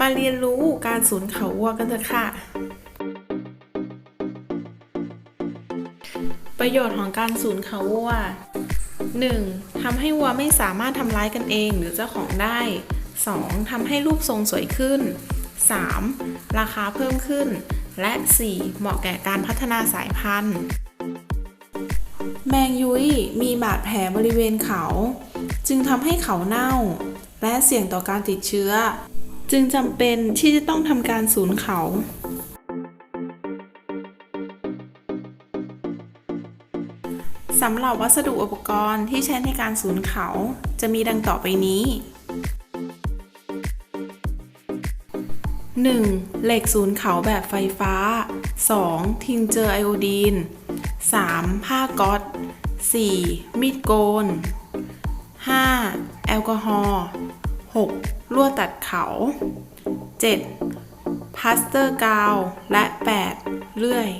มาเรียนรู้การสูญเขาวัวกันเถอะค่ะ ประโยชน์ของการสูญเขาวัว 1. ทำให้วัวไม่สามารถทำร้ายกันเองหรือเจ้าของได้ 2. ทำให้รูปทรงสวยขึ้น 3. ราคาเพิ่มขึ้น และ 4. เหมาะแก่การพัฒนาสายพันธุ์ แมงยุ้ยมีบาดแผลบริเวณเขา จึงทำให้เขาเน่า และเสี่ยงต่อการติดเชื้อ จึงจำเป็นที่จะต้องทำการสูญเขา สำหรับวัสดุอุปกรณ์ที่ใช้ในการสูญเขา จะมีดังต่อไปนี้ 1. เหล็กศูนเขาแบบไฟฟ้า 2. ทิงเจอไอโอดีน 3. ผ้าก๊อต 4. มีดโกน 5. แอลกอฮอล์ 6. ลวดตัดเขา 7. พลาสเตอร์กาว และ 8. เลื่อย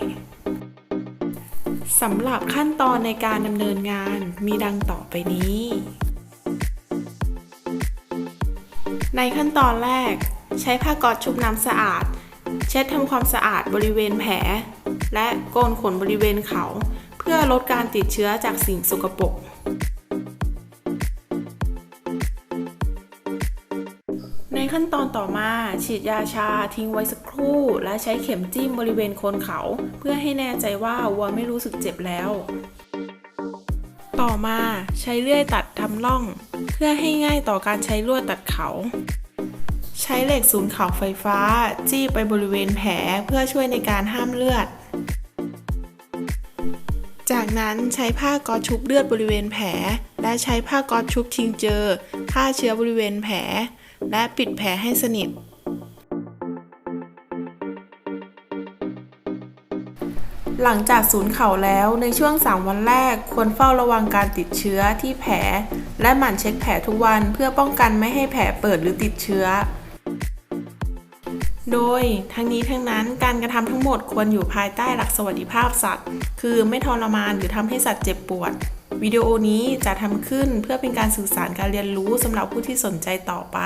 สำหรับขั้นตอนในการดำเนินงานมีดังต่อไปนี้ ในขั้นตอนแรก ใช้ผ้าก๊อซชุบน้ำสะอาด เช็ดทำความสะอาดบริเวณแผล และโกนขนบริเวณเขา เพื่อลดการติดเชื้อจากสิ่งสกปรก ขั้นตอนต่อมาฉีดยาชาทิ้งไว้สักครู่ และใช้เข็มจิ้มบริเวณโคนเขา เพื่อให้แน่ใจว่าวัวไม่รู้สึกเจ็บแล้ว ต่อมาใช้เลื่อยตัดทำร่อง เพื่อให้ง่ายต่อการใช้ลวดตัดเขา ใช้เหล็กศูนย์เขาไฟฟ้า จี้ไปบริเวณแผลเพื่อช่วยในการห้ามเลือด จากนั้นใช้ผ้าก๊อซชุบเลือดบริเวณแผล และใช้ผ้าก๊อซชุบทิงเจอฆ่าเชื้อบริเวณแผล และปิดแผลให้สนิท หลังจากศูนย์เข่าแล้วในช่วง 3 วันแรกควรเฝ้าระวังการติดเชื้อที่แผล และหมั่นเช็คแผลทุกวันเพื่อป้องกันไม่ให้แผลเปิดหรือติดเชื้อ โดยทั้งนี้ทั้งนั้นการกระทำทั้งหมดควรอยู่ภายใต้หลักสวัสดิภาพสัตว์ คือไม่ทรมานหรือทำให้สัตว์เจ็บปวด วิดีโอนี้จะทำขึ้นเพื่อเป็นการสื่อสารการเรียนรู้สำหรับผู้ที่สนใจต่อไป